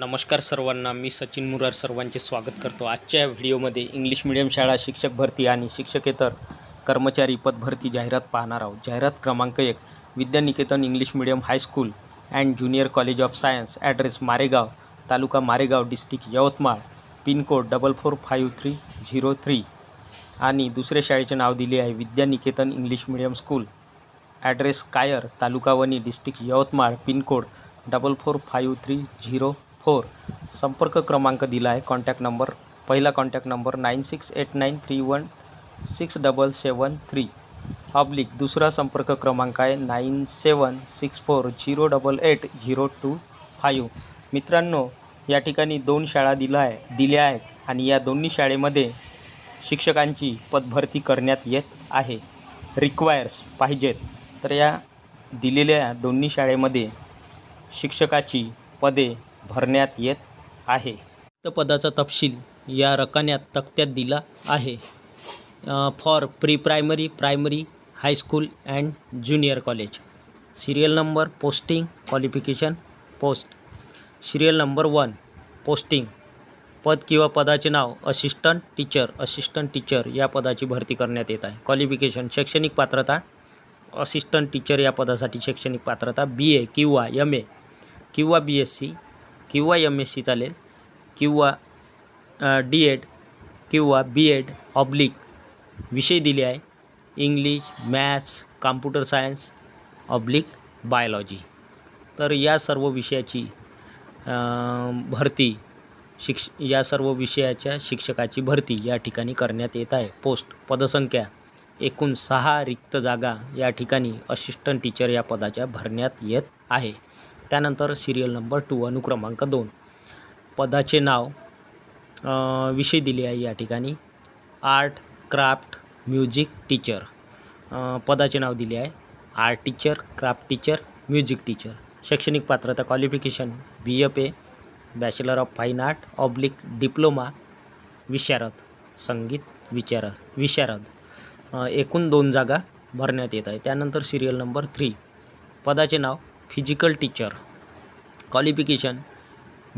नमस्कार सर्वांना मी सचिन मुरार सर्वांचे स्वागत करतो. आजच्या या व्हिडिओमध्ये इंग्लिश मिडियम शाळा शिक्षक भरती आणि शिक्षकेतर कर्मचारी पद भरती जाहिरात पाहणार आहोत. जाहिरात क्रमांक एक Vidyaniketan English medium high school and junior college of science address Maregaon taluka Maregaon district Yavatmal. Pincode double four five three zero three. आणि दुसऱ्या शाळेचे नाव दिले आहे Vidyaniketan English medium school. Address Kayar taluka Wani district Yavatmal. Pincode double four five three zero four संपर्क क्रमांक दिला आहे. कॉन्टॅक्ट नंबर पहिला contact number nine six eight nine three one six double seven three oblique दुसरा संपर्क क्रमांक आहे nine seven six four zero double eight zero two five मित्रांनो या ठिकाणी दोन शाळा दिला आहे दिल्या आहेत आणि या दोन्ही शाळेमध्ये शिक्षकांची पदभरती करण्यात येत आहे. रिक्वायर्स पाहिजेत. तर या दिलेल्या दोन्ही शाळेमध्ये शिक्षकाची पदे भरण्यात येत आहे. पदाचा तपशील या रकान्यात तक्त्यात दिला आहे. For pre primary primary high school and junior college serial number posting qualification post serial number one posting पद किंवा पदाचे नाव असिस्टंट टीचर असिस्टंट टीचर या पदाची भरती करण्यात येत आहे. क्वालिफिकेशन शैक्षणिक पात्रता असिस्टंट टीचर या पदासाठी शैक्षणिक पात्रता बी ए किंवा एम ए किंवा बी एस सी किंवा एम एस सी चालेल किंवा डी एड किंवा बी एड ऑब्लिक विषय दिले आहे. English maths computer science oblique biology तर या सर्व विषयाची भरती शिक्ष या सर्व विषयाच्या शिक्षकाची भरती या ठिकाणी करण्यात येत आहे. पोस्ट पदसंख्या एकूण सहा रिक्त जागा या ठिकाणी असिस्टंट टीचर या पदाच्या भरण्यात येत आहे. त्यानंतर सिरियल नंबर टू अनुक्रमांक दोन. पदाचे नाव विषय दिले आहे या ठिकाणी. आर्ट क्राफ्ट म्युझिक टीचर पदाचे नाव दिले आहे. Art teacher craft teacher music teacher शैक्षणिक पात्रता qualification B F A bachelor of fine art oblique diploma विशारद. संगीत विचार विशारद. एकूण दोन जागा भरण्यात येत आहे. त्यानंतर सिरियल नंबर थ्री पदाचे नाव physical teacher qualification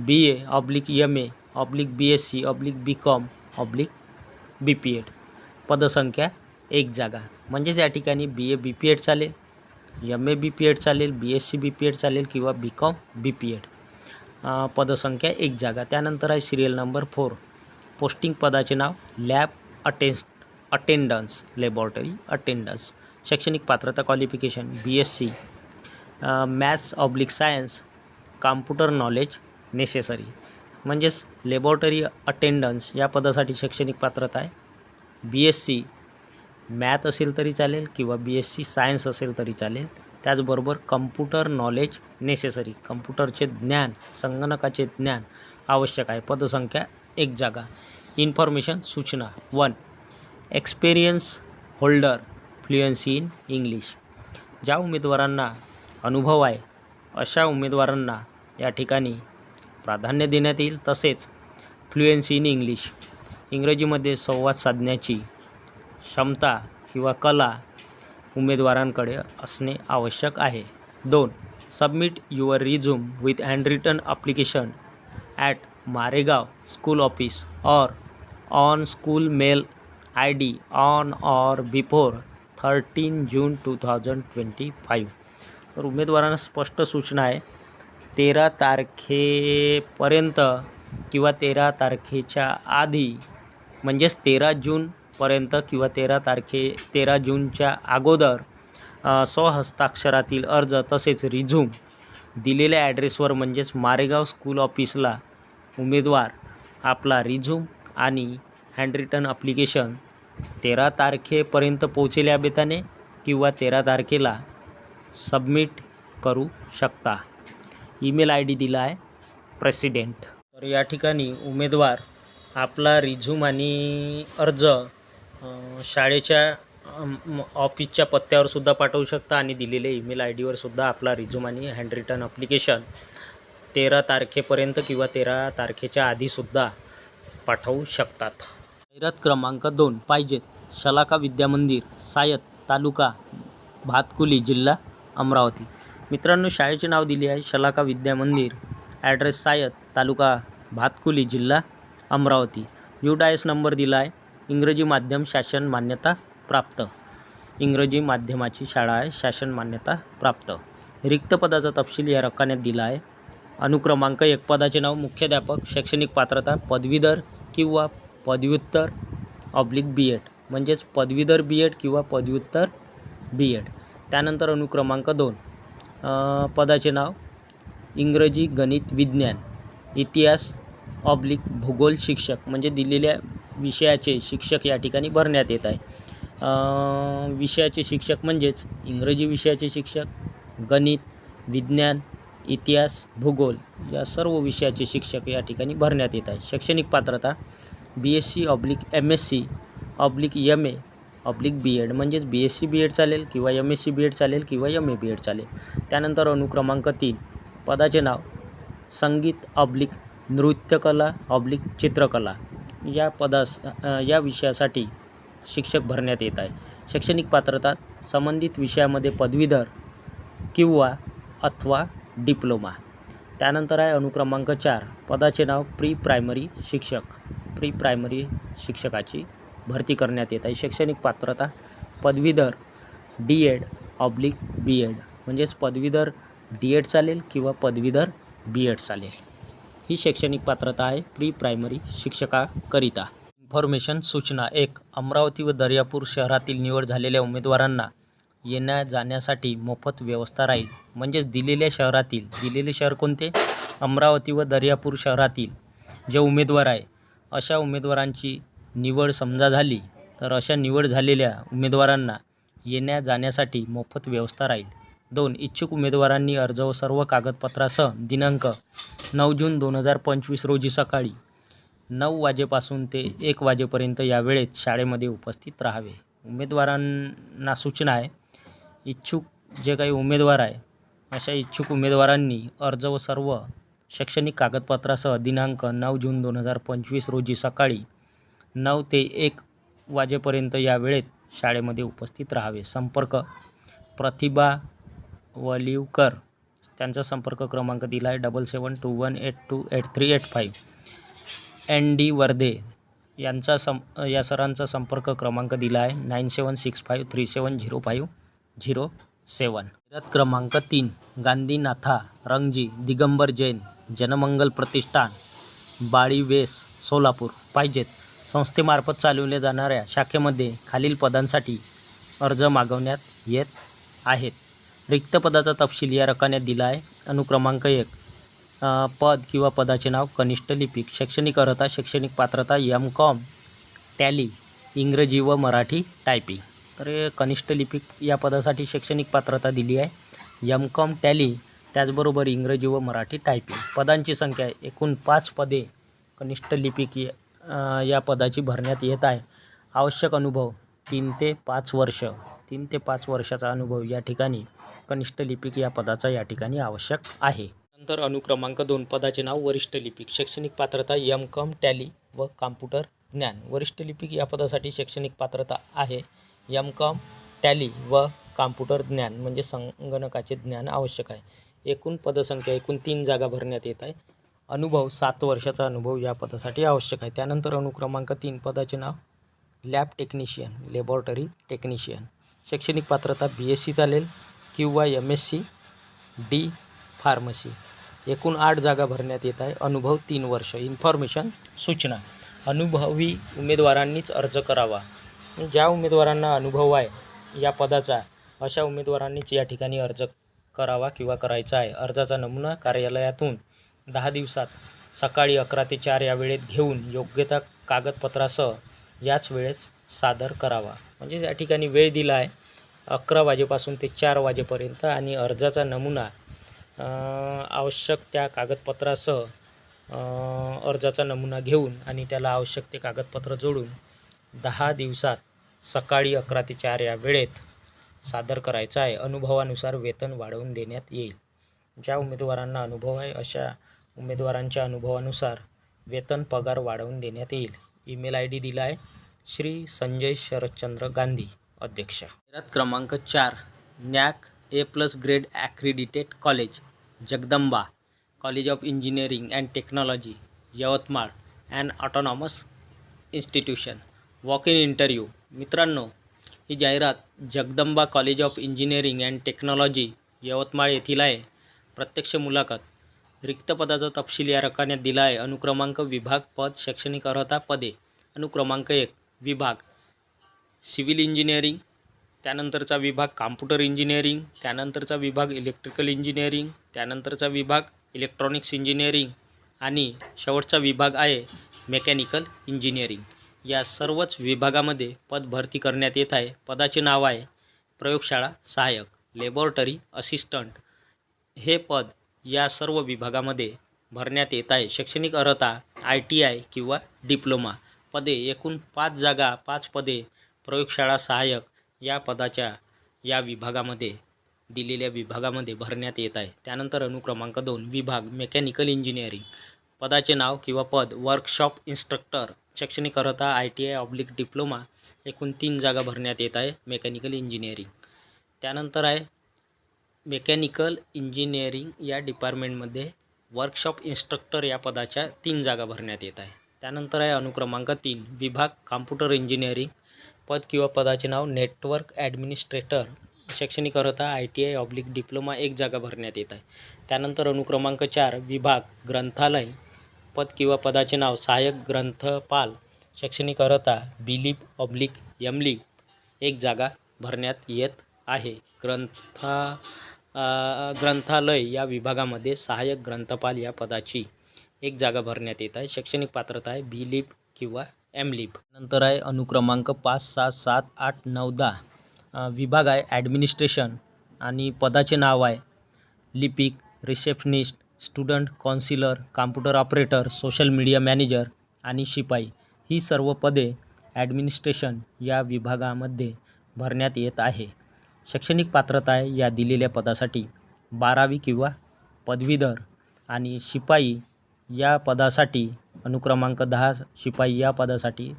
B A oblique M A oblique B S C oblique B com oblique B P ed पदसंख्या एक जागा. म्हणजेच या ठिकाणी B A B P ed चालेल M A B P ed चालेल B S C B P ed चालेल किंवा B com B P ed पदसंख्या एक जागा. त्यानंतर आहे सिरियल नंबर फोर पोस्टिंग पदाचे नाव lab attains attendance laboratory attendance शैक्षणिक पात्रता qualification B S C maths oblique science computer knowledge necessary म्हणजेच लॅबॉरेटरी अटेंडन्स या पदासाठी शैक्षणिक पात्रता आहे. बी एस सी मॅथ असेल तरी चालेल किंवा बी एस सी सायन्स असेल तरी चालेल. त्याचबरोबर कम्प्युटर नॉलेज नेसेसरी कम्प्युटरचे ज्ञान संगणकाचे ज्ञान आवश्यक आहे. पदसंख्या एक जागा. इन्फॉर्मेशन सूचना. One experience holder fluency in English ज्या उमेदवारांना अनुभव आहे अशा उमेदवारांना या ठिकाणी प्राधान्य देण्यात येईल तसेच फ्लुएन्सी इन इंग्लिश इंग्रजीमध्ये संवाद साधण्याची क्षमता किंवा कला उमेदवारांकडे असणे आवश्यक आहे. दोन submit your resume with hand written application at Maregaon school office or on school mail I D on or before thirteen June two thousand twenty five तर उमेदवारांना स्पष्ट सूचना आहे तेरा तारखेपर्यंत किंवा तेरा तारखेच्या आधी म्हणजेच तेरा जूनपर्यंत किंवा तेरा तारखे तेरा जूनच्या अगोदर स्वहस्ताक्षरातील अर्ज तसेच रिझ्यूम दिलेल्या ॲड्रेसवर म्हणजेच मारेगाव स्कूल ऑफिसला उमेदवार आपला रिझ्यूम आणि हँडरिटन अप्लिकेशन तेरा तारखेपर्यंत पोहोचेल्या बेताने किंवा तेरा तारखेला सबमिट करू शकता. ईमेल आय डी दिला आहे. प्रेसिडेंट तर या ठिकाणी उमेदवार आपला रिझ्यूम आणि अर्ज शाळेच्या ऑफिसच्या पत्त्यावर सुद्धा पाठवू शकता आणि दिलेल्या ईमेल आय डीवर सुद्धा आपला रिझ्यूम आणि हँड रिटर्न अप्लिकेशन तेरा तारखेपर्यंत किंवा तेरा तारखेच्या आधीसुद्धा पाठवू शकतात. जाहिरात क्रमांक दोन पाहिजेत शलाका विद्यामंदिर सायत तालुका भातकुली जिल्हा अमरावती. मित्रांनो शाळेचे नाव दिले आहे शलाका विद्यामंदिर ॲड्रेस सायत तालुका भातकुली जिल्हा अमरावती. यू डायस नंबर दिला आहे. इंग्रजी माध्यम शासन मान्यता प्राप्त. इंग्रजी माध्यमाची शाळा आहे. शासन मान्यता प्राप्त. रिक्त पदाचा तपशील या रकान्यात दिला आहे. अनुक्रमांक एक पदाचे नाव मुख्याध्यापक शैक्षणिक पात्रता पदवीधर किंवा पदव्युत्तर ऑब्लिक बी एड म्हणजेच पदवीधर बी एड किंवा पदव्युत्तर बी एड त्यानंतर अनुक्रमांक दोन. पदाचे नाव? इंग्रजी गणित विज्ञान. इतिहास ऑब्लिक भूगोल शिक्षक. म्हणजे दिलेल्या विषयाचे शिक्षक या ठिकाणी भरण्यात येत आहे. विषयाचे शिक्षक म्हणजेच इंग्रजी विषयाचे शिक्षक गणित विज्ञान इतिहास भूगोल या सर्व विषयाचे शिक्षक या ठिकाणी भरण्यात येत आहे. शैक्षणिक पात्रता B S C oblique M S C oblique M A oblique B Ed म्हणजेच B S C B Ed चालेल किंवा M S C B Ed चालेल किंवा एम ए बी एड चालेल. त्यानंतर अनुक्रमांक तीन पदाचे नाव संगीत ऑब्लिक नृत्यकला ऑब्लिक चित्रकला. या पदास या विषयासाठी शिक्षक भरण्यात येत आहे. शैक्षणिक पात्रता संबंधित विषयामध्ये पदवीधर किंवा अथवा डिप्लोमा. त्यानंतर आहे अनुक्रमांक चार पदाचे नाव प्री प्रायमरी शिक्षक. प्री प्रायमरी शिक्षकाची भरती करण्यात येत आहे. शैक्षणिक पात्रता पदवीधर D Ed oblique B Ed म्हणजेच पदवीधर डी एड चालेल किंवा पदवीधर बी एड चालेल. ही शैक्षणिक पात्रता आहे प्री प्रायमरी शिक्षकाकरिता. इन्फॉर्मेशन सूचना एक अमरावती व दर्यापूर शहरातील निवड झालेल्या उमेदवारांना येण्या जाण्यासाठी मोफत व्यवस्था राहील. म्हणजेच दिलेल्या शहरातील दिलेले शहर कोणते? अमरावती व दर्यापूर शहरातील जे उमेदवार आहे अशा उमेदवारांची निवड समजा झाली तर अशा निवड झालेल्या उमेदवारांना येण्या जाण्यासाठी मोफत व्यवस्था राहील. दोन इच्छुक उमेदवारांनी अर्ज व सर्व कागदपत्रासह दिनांक नऊ जून दोन हजार पंचवीस रोजी सकाळी नऊ वाजेपासून ते एक वाजेपर्यंत या वेळेत शाळेमध्ये उपस्थित राहावे. उमेदवारांना सूचना आहे इच्छुक जे काही उमेदवार आहे अशा इच्छुक उमेदवारांनी अर्ज व सर्व शैक्षणिक कागदपत्रासह दिनांक नऊ जून दोन हजार पंचवीस रोजी सकाळी नऊ ते एक वाजेपर्यंत या वेळेत शाळेमध्ये उपस्थित राहावे. संपर्क प्रतिभा वलिवकर. त्यांचा संपर्क क्रमांक दिला आहे double seven two one eight two eight three eight five N D Wardhe यांचा सं या सरांचा संपर्क क्रमांक दिला आहे nine seven six five three seven zero five zero seven क्रमांक तीन गांधीनाथा रंगजी दिगंबर जैन जनमंगल प्रतिष्ठान बाळी वेस सोलापूर. पाहिजेत. संस्थेमार्फत चालवल्या जाणाऱ्या शाखेमध्ये खालील पदांसाठी अर्ज मागवण्यात येत आहेत. रिक्त पदाचा तपशील या रकान्यात दिला आहे. अनुक्रमांक एक पद किंवा पदाचे नाव कनिष्ठ लिपिक शैक्षणिक अर्हता शैक्षणिक पात्रता एम कॉम टॅली इंग्रजी व मराठी टायपिंग. तर हे कनिष्ठ लिपिक या पदासाठी शैक्षणिक पात्रता दिली आहे. एम कॉम टॅली त्याचबरोबर इंग्रजी व मराठी टायपिंग. पदांची संख्या एकूण पाच पदे कनिष्ठ लिपिक या- पदाची भरण्यात येत आहे. आवश्यक अनुभव तीन ते पाच वर्ष तीन ते पाच वर्षाचा अनुभव या ठिकाणी कनिष्ठ लिपिक या पदाचा या ठिकाणी आवश्यक आहे. नंतर अनुक्रमांक दोन पदाचे नाव वरिष्ठ लिपिक शैक्षणिक पात्रता एम कॉम टॅली व कॉम्प्युटर ज्ञान. वरिष्ठ लिपिक या पदासाठी शैक्षणिक पात्रता आहे. एम कॉम टॅली व कॉम्प्युटर ज्ञान म्हणजे संगणकाचे ज्ञान आवश्यक आहे. एकूण पदसंख्या एकूण तीन जागा भरण्यात येत आहे. अनुभव सात वर्षाचा अनुभव या पदासाठी आवश्यक आहे. त्यानंतर अनुक्रमांक तीन पदाचे नाव लॅब टेक्निशियन लॅबॉरेटरी टेक्निशियन. शैक्षणिक पात्रता बी एस सी चालेल किंवा M S C D pharmacy. एकूण आठ जागा भरण्यात येत आहे. अनुभव तीन वर्ष. इन्फॉर्मेशन सूचना. अनुभवी उमेदवारांनीच अर्ज करावा. ज्या उमेदवारांना अनुभव आहे या पदाचा अशा उमेदवारांनीच या ठिकाणी अर्ज करावा किंवा करायचा आहे. अर्जाचा नमुना कार्यालयातून दहा दिवसात सकाळी अकरा ते चार या वेळेत घेऊन योग्यता कागदपत्रासह याच वेळेस सादर करावा. म्हणजे या ठिकाणी वेळ दिला आहे अकरा वाजेपासून ते चार वाजेपर्यंत आणि अर्जाचा नमुना आवश्यक त्या कागदपत्रासह अर्जाचा नमुना घेऊन आणि त्याला आवश्यक ते कागदपत्र जोडून दहा दिवसात सकाळी अकरा ते चार या वेळेत सादर करायचा आहे. अनुभवानुसार वेतन वाढवून देण्यात येईल. ज्या उमेदवारांना अनुभव आहे अशा उमेदवारांच्या अनुभवानुसार वेतन पगार वाढवून देण्यात येईल. ईमेल आय डी दिला आहे श्री संजय शरदचंद्र गांधी अध्यक्ष. जाहिरात क्रमांक चार NAAC A plus grade accredited college Jagdamba college of engineering and technology Yavatmal and autonomous institution. Walk in interview. मित्रांनो ही जाहिरात Jagdamba college of engineering and technology Yavatmal येथील आहे. प्रत्यक्ष मुलाखत. रिक्त पदाचा तपशील या रकान्यात दिला आहे अनुक्रमांक विभाग पद शैक्षणिक अर्हता पदे. अनुक्रमांक एक विभाग. सिव्हिल इंजिनिअरिंग त्यानंतरचा विभाग कॉम्प्युटर इंजिनिअरिंग त्यानंतरचा विभाग इलेक्ट्रिकल इंजिनिअरिंग त्यानंतरचा विभाग इलेक्ट्रॉनिक्स इंजिनिअरिंग आणि शेवटचा विभाग आहे मेकॅनिकल इंजिनिअरिंग. या सर्वच विभागामध्ये पद भरती करण्यात येत आहे. पदाचे नाव आहे प्रयोगशाळा सहाय्यक लेबॉरेटरी असिस्टंट. हे पद या सर्व विभागामध्ये भरण्यात येत आहे. शैक्षणिक अर्हता आय टी आय किंवा डिप्लोमा पदे एकूण पाच जागा पाच पदे प्रयोगशाळा सहाय्यक या पदाच्या या विभागामध्ये दिलेल्या विभागामध्ये भरण्यात येत आहे. त्यानंतर अनुक्रमांक दोन विभाग मेकॅनिकल इंजिनिअरिंग पदाचे नाव किंवा पद वर्कशॉप इन्स्ट्रक्टर शैक्षणिक अर्हता I T I oblique diploma एकूण तीन जागा भरण्यात येत आहे मेकॅनिकल इंजिनिअरिंग. त्यानंतर आहे मेकॅनिकल इंजिनिअरिंग या डिपार्टमेंटमध्ये वर्कशॉप इन्स्ट्रक्टर या पदाच्या तीन जागा भरण्यात येत आहे. त्यानंतर आहे अनुक्रमांक तीन विभाग कॉम्प्युटर इंजिनिअरिंग पद किंवा पदाचे नाव नेटवर्क ॲडमिनिस्ट्रेटर. शैक्षणिक अर्हता I T I oblique diploma एक जागा भरण्यात येत आहे. त्यानंतर अनुक्रमांक चार विभाग ग्रंथालय पद किंवा पदाचे नाव सहाय्यक ग्रंथपाल. शैक्षणिक अर्हता बिलिप ऑब्लिक यमली एक जागा भरण्यात येत आहे. ग्रंथा ग्रंथालय या विभागामध्ये सहाय्यक ग्रंथपाल या पदाची एक जागा भरण्यात येत आहे. शैक्षणिक पात्रता आहे बी लिप किंवा एम लिप. नंतर आहे अनुक्रमांक पाच सहा सात आठ नऊ दहा. विभाग आहे ॲडमिनिस्ट्रेशन आणि पदाचे नाव आहे लिपिक receptionist student counsellor computer operator social media manager आणि शिपाई. ही सर्व पदे ॲडमिनिस्ट्रेशन या विभागामध्ये भरण्यात येत आहे. शैक्षणिक पात्रता आहे या दिलेल्या पदासाठी बारावी किंवा पदवीधर आणि शिपाई या पदासाठी अनुक्रमांक दहा शिपाई या पदासाठी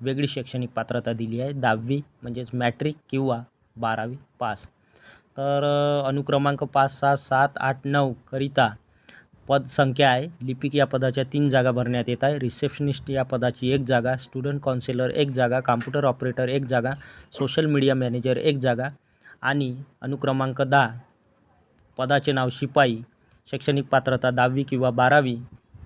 वेगळी शैक्षणिक पात्रता दिली आहे. दहावी म्हणजेच मॅट्रिक किंवा बारावी पास तर अनुक्रमांक पाच सहा सात आठ नऊ करिता पद संख्या आहे. लिपिक या पदाच्या तीन जागा भरण्यात येत आहे. रिसेप्शनिस्ट या पदाची एक जागा स्टुडंट काउन्सिलर एक जागा कॉम्प्युटर ऑपरेटर एक जागा सोशल मीडिया मॅनेजर एक जागा आणि अनुक्रमांक दहा. पदाचे नाव शिपाई. शैक्षणिक पात्रता दहावी किंवा बारावी.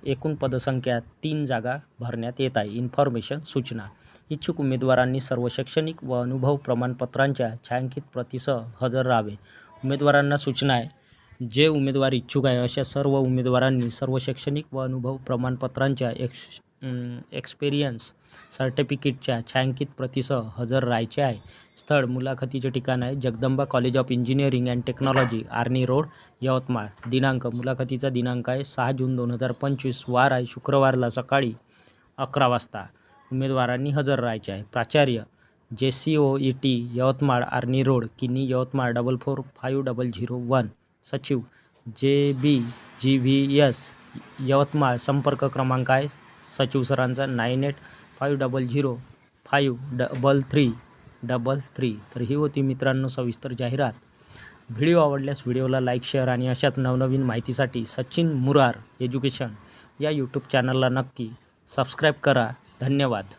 एकूण पदसंख्या तीन जागा भरण्यात येत आहे. इन्फॉर्मेशन सूचना. इच्छुक उमेदवारांनी सर्व शैक्षणिक व अनुभव प्रमाणपत्रांच्या छायांकित प्रतीसह हजर राहावे. उमेदवारांना सूचना आहे. जे उमेदवार इच्छुक आहे अशा सर्व उमेदवारांनी सर्व शैक्षणिक व अनुभव प्रमाणपत्रांच्या एक एक्सपिरियन्स सर्टिफिकेटच्या छायांकित प्रतीसह हजर राहायचे आहे. स्थळ मुलाखतीचे ठिकाण आहे. Jagdamba college of engineering and technology Arni road Yavatmal. दिनांक मुलाखतीचा दिनांक आहे. सहा जून दोन हजार पंचवीस वार आहे. शुक्रवारला सकाळी अकरा वाजता उमेदवारांनी हजर राहायचे आहे. प्राचार्य J C O E T Yavatmal Arni road Kini Yavatmal double four five double zero one सचिव J B G V S Yavatmal संपर्क क्रमांक आहे. सचिव सरांचा nine eight five double zero five double three double three. तर ही होती मित्रांनो सविस्तर जाहिरात. व्हिडिओ आवडल्यास व्हिडिओला लाईक शेअर आणि अशाच नवनवीन माहितीसाठी सचिन मुरार एज्युकेशन या यूट्यूब चॅनलला नक्की सबस्क्राईब करा. धन्यवाद.